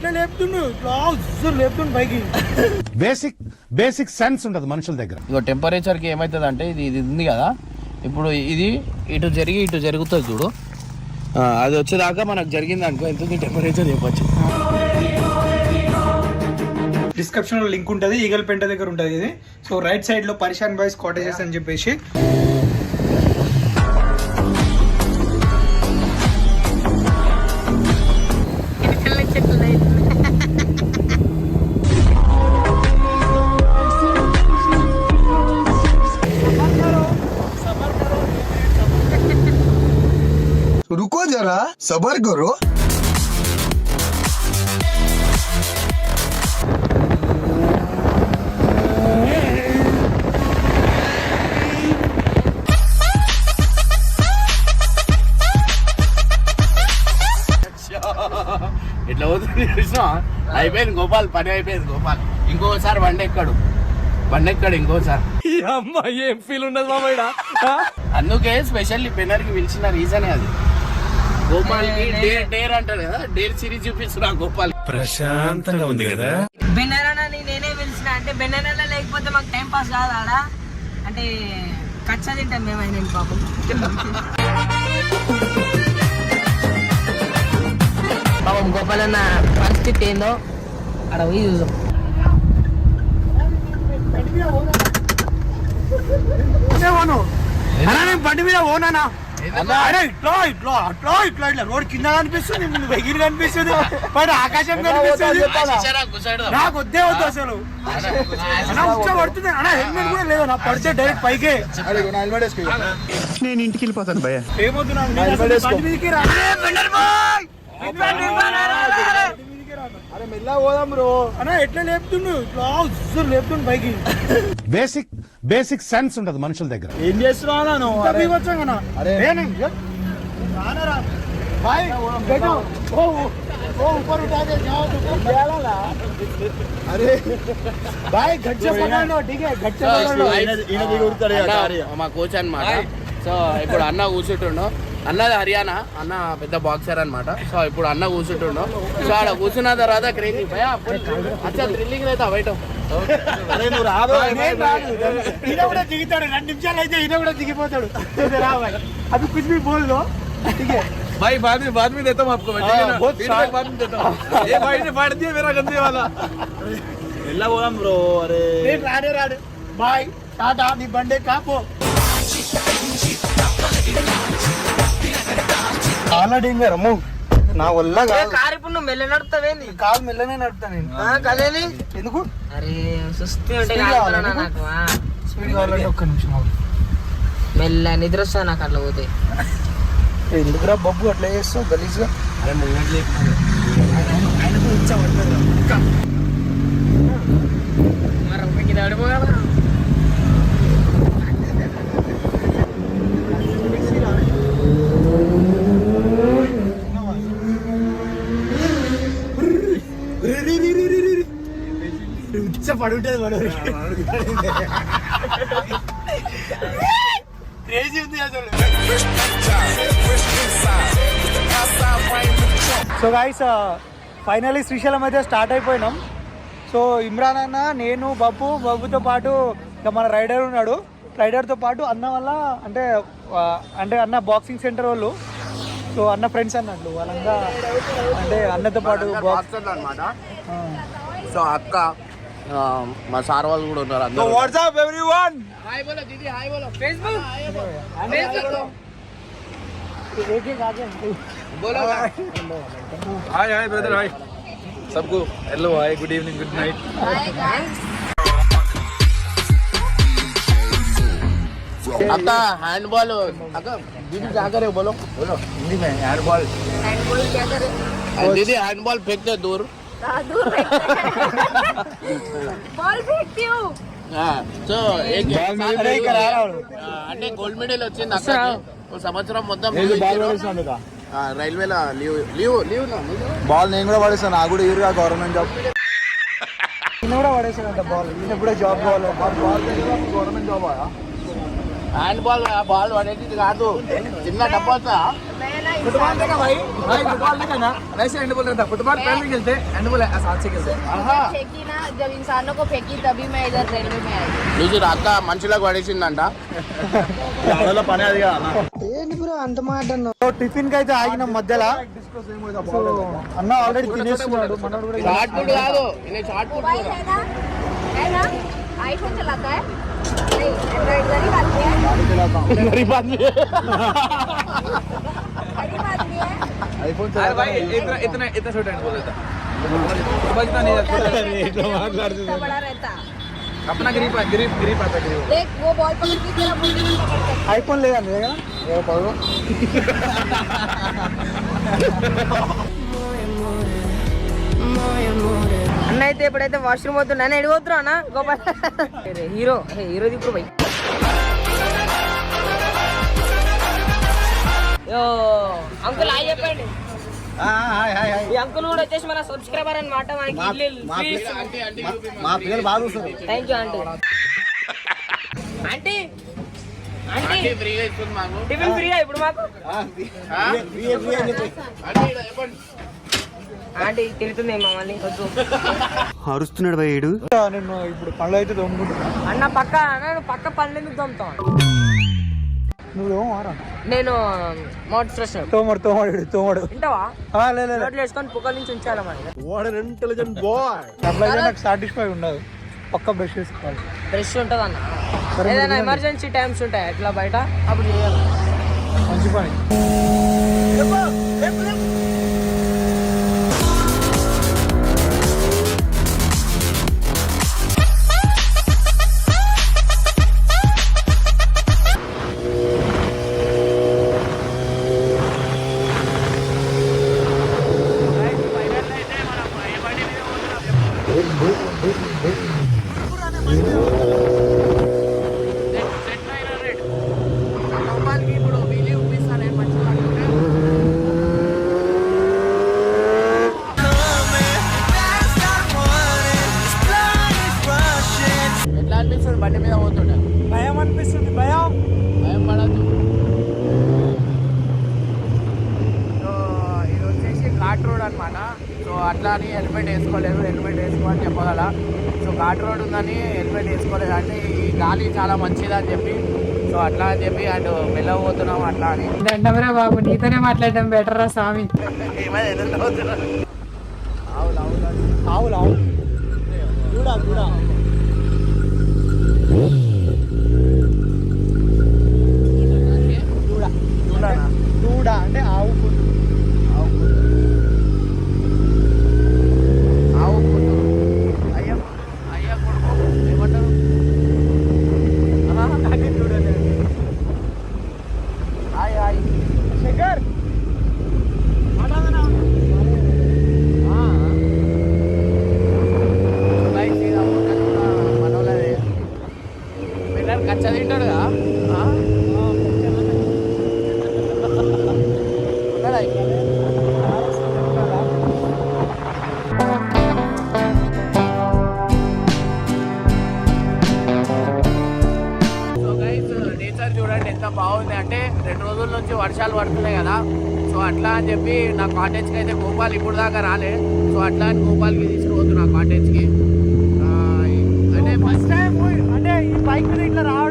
ఎట్లా లేపుతుండు. ఇట్లా లేపుతుండు పైకి. బేసిక్ బేసిక్ సెన్స్ ఉండదు మనుషుల దగ్గర. ఇగో టెంపరేచర్కి ఏమవుతుంది అంటే ఇది ఇది ఉంది కదా. ఇప్పుడు ఇది ఇటు జరిగి ఇటు జరుగుతుంది చూడు. ఆ, అది వచ్చేదాకా మనకు జరిగింది అనుకో ఎంత టెంపరేచర్ చెప్పచ్చు. డిస్క్రిప్షన్లో లింక్ ఉంటుంది ఈగల్ పెంట దగ్గర ఉంటుంది ఇది. సో రైట్ సైడ్లో పరిశాన్ బాయ్స్ కాటేజెస్ అని చెప్పేసి. సబర్ గురు. ఇట్లా పోతుంది చూసినా? అయిపోయింది గోపాల్ పని అయిపోయింది గోపాల్. ఇంకోసారి బండి ఎక్కడు బండి ఎక్కడు ఇంకోసారి అమ్మాయి ఏం ఫీల్ ఉండదు మామయ్య అందుకే స్పెషల్లీ పిన్నర్కి పిలిచిన రీజనే అది. గోపాల్ డేర్ డేర్ అంటాడు కదా? డేర్ సిరీస్ చూపిస్తున్నా గోపాల్. బెన్నెరని నేనే పిలిచిన. అంటే బెన్నెరలో లేకపోతే మాకు టైం పాస్ కాదు ఆడ అంటే కచ్చ తింటాం మేమైనా పాపం. పాపం గోపాల్ అన్న పరిస్థితి ఏందో ఆడ పోయి నేను బండి మీద ఓనానా అరే ఇట్లా రోడ్ కింద కనిపిస్తుంది ముందు కనిపిస్తుంది. ఆకాశం కనిపిస్తుంది. నాకు వద్దే వద్దు అసలు. పడుతుంది. హెల్మెట్ కూడా లేదు. నా పడితే డైరెక్ట్ పైకే. నేను ఇంటికి వెళ్ళిపోతాను అరే పోదాం బ్రో. అన్న ఎట్లా లేపుతుండు? ఇట్లా లేపుతుండు బైక్ బేసిక్ బేసిక్ సెన్స్ ఉండదు మనుషుల దగ్గర. ఏం చేస్తున్నాను మా కోచ్ అనమాట సో ఇప్పుడు అన్న కూర్చుంటుండో. అన్నది హర్యానా అన్న పెద్ద బాక్సర్ అన్నమాట సో ఇప్పుడు అన్న కూర్చుంటుండు సో ఆడ కూర్చున్న తర్వాత క్రేజీ భయ అచ్చా థ్రిల్లింగ్ రైతా బయట అరే నువ్వు రాదు నేను రాను. ఈయన కూడా దిగుతాడు రెండు నిమిషాలు అయితే ఈయన కూడా దిగిపోతాడు రా भाई अभी कुछ भी बोल दो ठीक है भाई बाद में बाद में देता हूँ आपको मैं, ठीक है हाँ, ना? बहुत Feedback शान- बाद में देता हूँ ये भाई ने फाड़ दिया मेरा गंदे वाला వెళ్ళా పోదాం బ్రో అరే నేను రాడే రాడు బాయ్ టాటా నీ బండే కాపో చాలా డేంజర్ అమ్మో నా వల్ల కారు ఇప్పుడు నువ్వు మెల్ల నడుపుతావేంది? కాదు మెల్లనే నడుపుతా నేను. ఆ, కదేని ఎందుకు? అరే సుస్థి ఉంటే నాకు? ఆ. స్పీడ్ కావాలంటే ఒక్క నిమిషం. మెల్ల నిద్ర వస్తుంది నాకు అట్లా పోతే. ఎందుకురా బొబ్బు అట్లా చేస్తావు గలీజ్గా? మరి మీకు ఇది అడిపోగలరా ఉచ్చ పడుంటది వాడు. క్రేజీ ఉంది అసలు. సో గాయస్ ఫైనలీ శ్రీశైలం అయితే స్టార్ట్ అయిపోయినాం. సో ఇమ్రాన్ అన్న నేను బబ్బు బబ్బుతో పాటు ఇంకా మన రైడర్ ఉన్నాడు. రైడర్తో పాటు అన్న వల్ల అంటే అంటే అన్న బాక్సింగ్ సెంటర్ వాళ్ళు. సో అన్న ఫ్రెండ్స్ అన్నట్లు వాళ్ళంతా అంటే అన్నతో పాటు బాక్స్ అనమాట సో అక్క మా సార్ వాళ్ళు కూడా ఉన్నారు అందరూ వాట్సాప్ ఎవ్రీవన్ హాయ్ బోలో దీది హాయ్ బోలో ఫేస్బుక్ बोलो हाय हाय ब्रदर हाय सबको hello hi good evening good night అక్క హ్యాండ్ బాల్ అక్క దీది జాగరే బోలో బోలో హిందీ మే హ్యాండ్ బాల్ హ్యాండ్ బాల్ జాగరే దీది హ్యాండ్ బాల్ फेंकते दूर సో అంటే గోల్డ్ మెడల్ వచ్చింది అక్కడ సంవత్సరం మొత్తం రైల్వేలో లీవ్ లీవ్ లీవ్ బాల్ నేను కూడా పడేస్తాను నాకు కూడా ఇరుగా గవర్నమెంట్ జాబ్ నేను కూడా పడేసాను బాల్ నేను ఎప్పుడే జాబ్ కావాలి ball government job hand ball ఆ బాల్ పడేది కాదు చిన్న డబ్బా वैसे हैंड बोल रहा था फुटबॉल पहले खेलते हैंड बोल साथ से खेलते फेंकी ना जब इंसानों को फेंकी तभी मैं इधर रेलवे में आई నీకు అక్క మనుషులకు పడేసిందంట ఆడలో పని అది కదా అన్న. సో టిఫిన్ కి అయితే ఆగినాం మధ్యలో సో అన్న ఆల్రెడీ తినేస్తున్నాడు మనోడు కూడా షార్ట్ పుట్ కాదు आईफोन चलाता है। गरीब आदमी गरीब आदमी आदमी है भाई इतना इतना इतना छोटा बोल देता नहीं अपना गरीब गरीब गरीब आता है देख वो बॉल आईफोन ले जाने అన్న అయితే ఎప్పుడైతే వాష్రూమ్ అవుతున్నా నేను ఎడిపోతున్నా అన్న? గోపాల్ హీరో హీరో ఇప్పుడు పోయి. అంకుల్ హాయ్ చెప్పండి. ఈ అంకుల్ కూడా వచ్చేసి మన సబ్స్క్రైబర్ అన్నమాట మనకి మా పిల్లలు బాగా thank you aunty aunty tiffin ఫ్రీగా ఇప్పుడు మాకు ఆ? అంటే ఈడ చెప్పండి. ఆంటీ మమ్మల్ని వద్దు. అరుస్తున్నాడు భయ్యుడు నేను ఇప్పుడు పనులు అయితే తోముకుంటున్నా అన్న పక్క అన్న నువ్వు పక్క పనులు ఎందుకు తోముతావు నువ్వు తోమారా నేను మౌట్ ఫ్రెష్ తోమడు తోమడు తోమడు. వింటావా? ఆ, లే లే, లే. నోట్లు వేసుకొని పుక్కల నుంచి ఉంచాలి మరి. అట్లా అయితే నాకు సాటిస్ఫై ఉండదు. పక్క బ్రష్ చేసుకోవాలి. ఫ్రెష్ ఉంటుంది అన్న ఏదైనా ఎమర్జెన్సీ టైమ్స్ ఉంటాయి ఎట్లా బయట? అప్పుడు చేయాలి. మంచి పని. ఘాట్ రోడ్ అనమాట సో అట్లా అని హెల్మెట్ వేసుకోలేదు. హెల్మెట్ వేసుకో అని చెప్పగల. సో ఘాట్ రోడ్ ఉందని హెల్మెట్ వేసుకోలేదు. అంటే ఈ గాలి చాలా మంచిది అని చెప్పి. సో అట్లా అని చెప్పి అటు వెళ్ళబోతున్నాం అట్లా అని. దండమరా బాబు నీతోనే మాట్లాడడం బెటర్ రా స్వామి. అవుతున్నారు ఆవులు ఆవులు చూడా చూడా. చూడనా చూడా అంటే ఆవు రెండు రోజుల నుంచి వర్షాలు పడుతున్నాయి కదా. సో అట్లా అని చెప్పి నా కాటేజ్కి అయితే గోపాల్ ఇప్పుడు దాకా రాలే. సో అట్లా అని గోపాల్కి తీసుకుపోతున్నా కాటేజ్కి అంటే ఫస్ట్ టైం అంటే ఈ బైక్ మీద ఇట్లా రావడం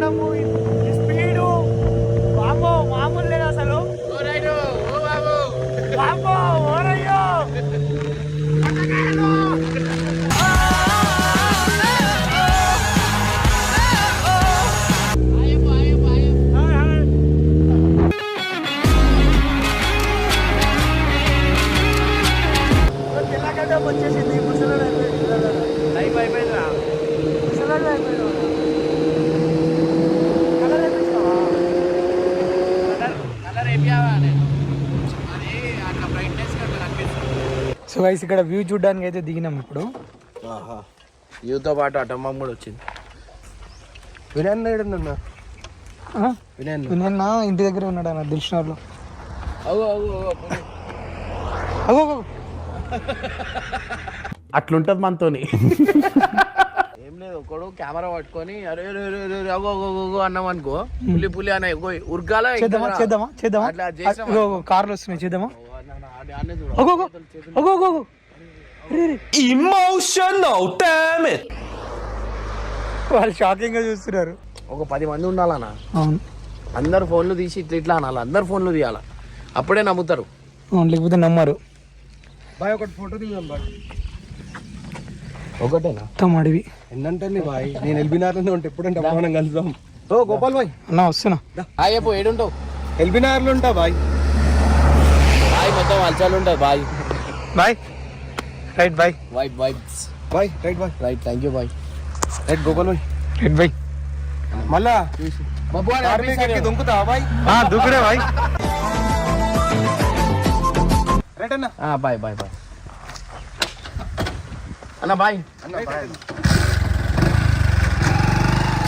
గైస్ ఇక్కడ వ్యూ చూడడానికి అయితే దిగినాం ఇప్పుడు. యూతో పాటు అటమ్మం కూడా వచ్చింది. వినయన్ ఏడున్నా నిన్న ఇంటి దగ్గర ఉన్నాడు అన్న దిల్షనర్లో. అట్లుంటది మనతోని. ఏం లేదు ఒకడు కెమెరా పట్టుకొని అరే అగో అగో అన్నాం అనుకో పులి పులి అనే ఉరకాల చేద్దామా చేద్దామా చేద్దామా? కార్లు వస్తున్నాయి చేద్దామా? అన్నే చూడు అగో అగో అగో. అగో అగో వాళ్ళు షాకింగ్గా చూస్తున్నారు. ఒక పది మంది ఉండాలన్నా అవును. అందరు ఫోన్లు తీసి ఇట్లా ఇట్లా అనాలి? అందరు ఫోన్లు తీయాలి? అప్పుడే నమ్ముతారు. అవును లేకపోతే నమ్మరు. బాయ్ ఒకటి ఫోటో దిగుదాం బాయ్. ఒకటేనా? మొత్తం అడివి. ఏంటంటే బాయ్? నేను ఎల్బీనార్లోనే ఉంటే ఎప్పుడంటే మనం కలుద్దాం. ఓ గోపాల్ బాయ్. అన్న వస్తున్నా. అయ్యపో ఏడుంటావు? ఎల్బీనార్లో ఉంటా బాయ్. మొత్తం అలచాలు ఉంటుంది. Bye bye right bye vibe vibes bye right bye right thank you bye right Gopal bye right bye మళ్ళా? దుంకుతావా బాయ్ దూకుడే బాయ్ రైట్ అన్న. బాయ్ బాయ్ బాయ్ అన్న బాయ్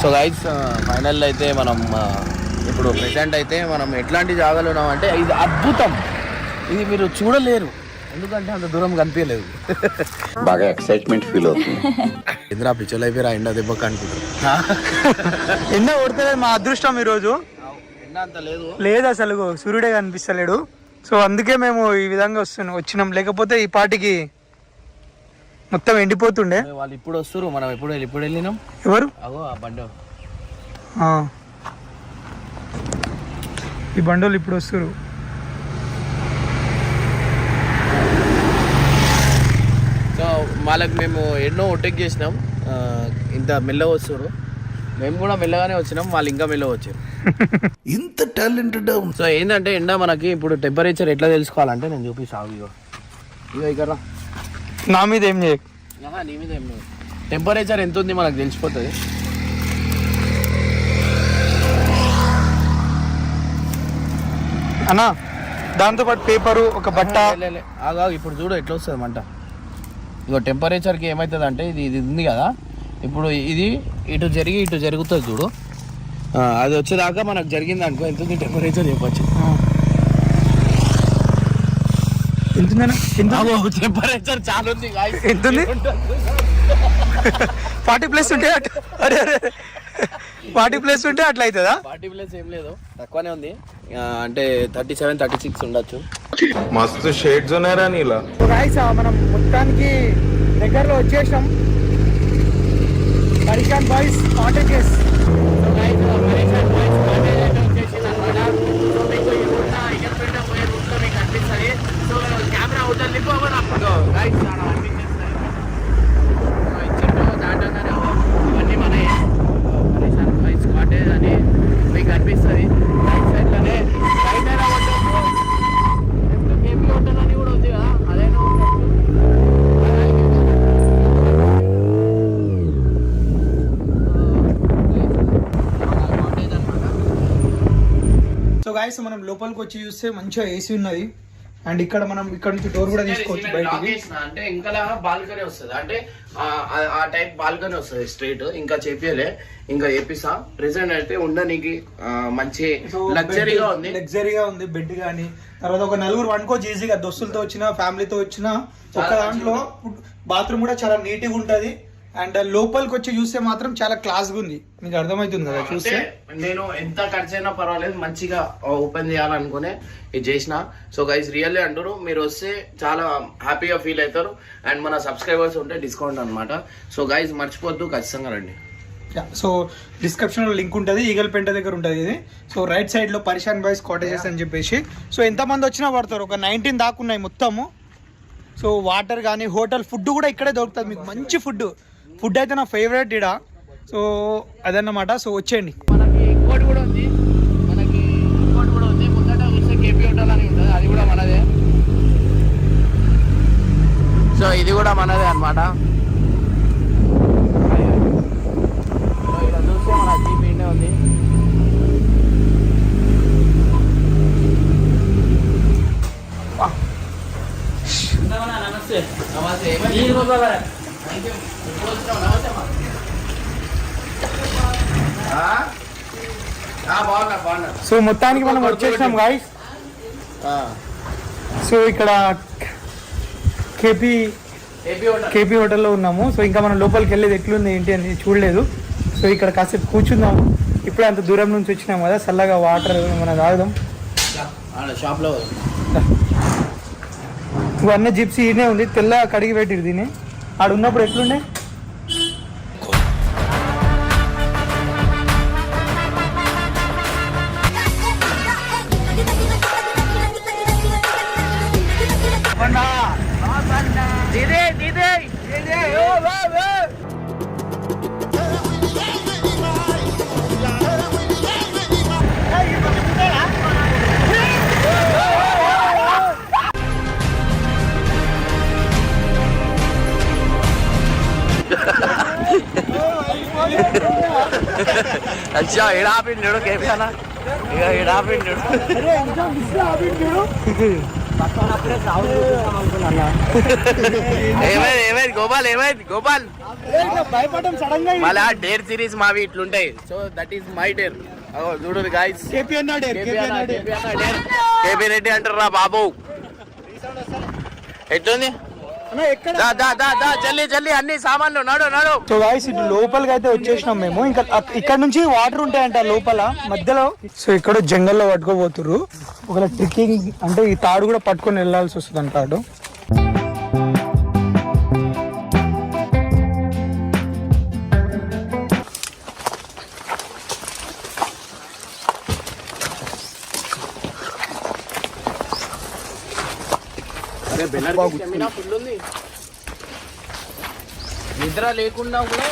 సో గైస్ ఫైనల్ అయితే మనం ఇప్పుడు ప్రెసెంట్ అయితే మనం ఎట్లాంటి జాగాలో ఉన్నామంటే ఇది అద్భుతం. ఇది మీరు చూడలేరు. ఎందుకంటే అంత దూరం కనిపించలేదు. బాగా ఎక్సైట్మెంట్ ఫీల్ అవుతుంది. ఇంద్రా పిచ్చోలు అయిపోయి ఎండ దెబ్బకి అనుకుంటారు ఎండ కొడతలేదు మా అదృష్టం ఈరోజు. లేదు లేదు అసలు సూర్యుడే కనిపిస్తలేడు. సో అందుకే మేము ఈ విధంగా వస్తున్నాం వచ్చినాం. లేకపోతే ఈ పాటికి మొత్తం ఎండిపోతుండే. వాళ్ళు ఇప్పుడు వస్తారు మనం ఎప్పుడు ఇప్పుడు వెళ్ళినాం? ఎవరు? అగో ఆ బండి. ఆ. ఈ బండోలు ఇప్పుడు వస్తారు సో వాళ్ళకి మేము ఎన్నో ఒట్టెక్ చేసినాం. ఇంత మెల్లగా వస్తారు మేము కూడా మెల్లగానే వచ్చినాం వాళ్ళు ఇంకా మెల్లగా వచ్చారు. ఇంత టాలెంటెడ్ సో ఏంటంటే ఎండ మనకి ఇప్పుడు టెంపరేచర్ ఎట్లా తెలుసుకోవాలంటే నేను చూపిస్తాను ఇగో. ఇగో ఇక్కడ నా మీద ఏం చేయకు నీ మీద ఏం లేదు. టెంపరేచర్ ఎంత ఉంది మనకు తెలిసిపోతుంది. అన్నా దాంతోపాటు పేపరు ఒక బట్ట. ఇప్పుడు చూడు ఎట్లా వస్తుంది మంట. ఇగో టెంపరేచర్కి ఏమవుతుంది అంటే ఇది ఇది ఉంది కదా. ఇప్పుడు ఇది ఇటు జరిగి ఇటు జరుగుతుంది చూడు. అది వచ్చేదాకా మనకు జరిగింది అనుకో ఎంత ఉంది టెంపరేచర్ చెప్పచ్చు టెంపరేచర్ చాలా ఉంది ఫార్టీ ప్లస్ ఉంటే అట్- అరే అరే ఫార్టీ ప్లస్ ఉంటే అట్లా అవుతుందా ఫార్టీ ప్లస్ ఏం లేదు. తక్కువనే ఉంది. అంటే థర్టీ సెవెన్ థర్టీ సిక్స్ ఉండొచ్చు. మస్తు షేడ్స్ ఉన్నారా నీలా. గాయస్ మనం మొత్తానికి దగ్గరలో వచ్చేసాం పరిశాన్ బాయ్స్ కాటేజెస్ కెమెరా హోటల్ ఇవన్నీ మనయే పరేషాన్ బాయ్స్ కాటేజ్ అని మీకు అనిపిస్తుంది రైట్ సైడ్లోనే రైట్ అయినా హోటల్ కేపీ హోటల్ అని కూడా ఉంది కదా అదైనా కాటేజ్ అనమాట సో గాయస్ మనం లోపలికి వచ్చి చూస్తే మంచిగా ఏసీ ఉన్నది. అండ్ ఇక్కడ మనం ఇక్కడ నుంచి డోర్ కూడా తీసుకోవచ్చు బయటికి. అంటే ఇంకా బాల్కనీ వస్తుంది. అంటే ఆ- టైప్ బాల్కనీ వస్తుంది స్ట్రైట్ ఇంకా చేపియలే ఇంకా చేపిస్తా ప్రెసెంట్ అయితే ఉండడానికి మంచి లగ్జరీగా ఉంది. లగ్జరీగా ఉంది బెడ్ గానీ. తర్వాత ఒక నలుగురు వండుకోవచ్చు ఈజీగా దోస్తులతో వచ్చిన ఫ్యామిలీతో వచ్చిన ఒక దాంట్లో బాత్రూమ్ కూడా చాలా నీట్గా ఉంటది. అండ్ లోపలికి వచ్చి చూస్తే మాత్రం చాలా క్లాస్గా ఉంది. మీకు అర్థమవుతుంది కదా చూస్తే? నేను ఎంత ఖర్చు అయినా పర్వాలేదు మంచిగా ఓపెన్ చేయాలనుకునే ఇది చేసిన. సో గైస్ రియల్లీ అంటారు మీరు వస్తే చాలా హ్యాపీగా ఫీల్ అవుతారు. అండ్ మన సబ్స్క్రైబర్స్ ఉంటే డిస్కౌంట్ అన్నమాట. సో గైస్ మర్చిపోద్దు ఖచ్చితంగా రండి. సో డిస్క్రిప్షన్లో లింక్ ఉంటుంది ఈగల్ పెంట దగ్గర ఉంటుంది ఇది. సో రైట్ సైడ్లో పరిశాన్ బాయ్స్ కాటేజెస్ అని చెప్పేసి. సో ఎంతమంది వచ్చినా పడతారు ఒక నైన్టీన్ దాకున్నాయి మొత్తము. సో వాటర్ కానీ హోటల్ ఫుడ్ కూడా ఇక్కడే దొరుకుతుంది మీకు మంచి ఫుడ్ ఫుడ్ అయితే నా ఫేవరెట్ ఇడ. సో అదన్నమాట. సో వచ్చేయండి. మనకి ఇంకోటి కూడా ఉంది. మనకి ఇంకోటి కూడా ఉంది. ముందట చూస్తే కేపీ హోటల్ అని ఉంటుంది. అది కూడా మనదే. సో ఇది కూడా మనదే అనమాట ఇక్కడ చూస్తే మన జీప్ ఉంది. నమస్తే. నమస్తే. సో మొత్తానికి మనం వచ్చేసాం గాయస్ సో ఇక్కడ కేపీ కేపీ హోటల్లో ఉన్నాము. సో ఇంకా మనం లోపలికి వెళ్ళేది ఎట్లుంది ఏంటి అని చూడలేదు. సో ఇక్కడ కాసేపు కూర్చుందాము ఇప్పుడే అంత దూరం నుంచి వచ్చినాం కదా చల్లగా వాటర్ మనం తాగుదాం. షాప్లో ఇవన్నీ జిప్సీ ఈయనే ఉంది తెల్ల కడిగి పెట్టిరు దీన్ని. ఆడ ఉన్నప్పుడు ఎట్లుండే? ఇక ఏమైంది ఏమైంది గోపాల్ ఏమైంది గోపాల్? భయపడడం సడన్గా మళ్ళా డేర్ సిరీస్ మావి ఇట్లుంటాయి so that is my dare చూడు గాయస్ కేపీ రెడ్డి అంటారా బాబు. ఎట్లుంది? జల్లి జల్లి అన్ని సామాన్లు నడు నడు. సో గాయస్ ఇటు లోపలికి అయితే వచ్చేసినాం మేము. ఇంకా ఇక్కడ నుంచి వాటర్ ఉంటాయంట లోపల మధ్యలో. సో ఇక్కడ జంగల్లో పట్టుకోబోతురు ఒకవేళ ట్రిక్కింగ్ అంటే ఈ తాడు కూడా పట్టుకొని వెళ్ళాల్సి వస్తుంది అంట. బాగా ఫుల్ ఉంది నిద్ర లేకుండా కూడా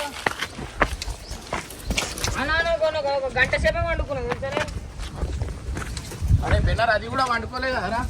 గంట సేపే వండుకున్నాం అరే బెన్నర్ అది కూడా వండుకోలేదు కదరా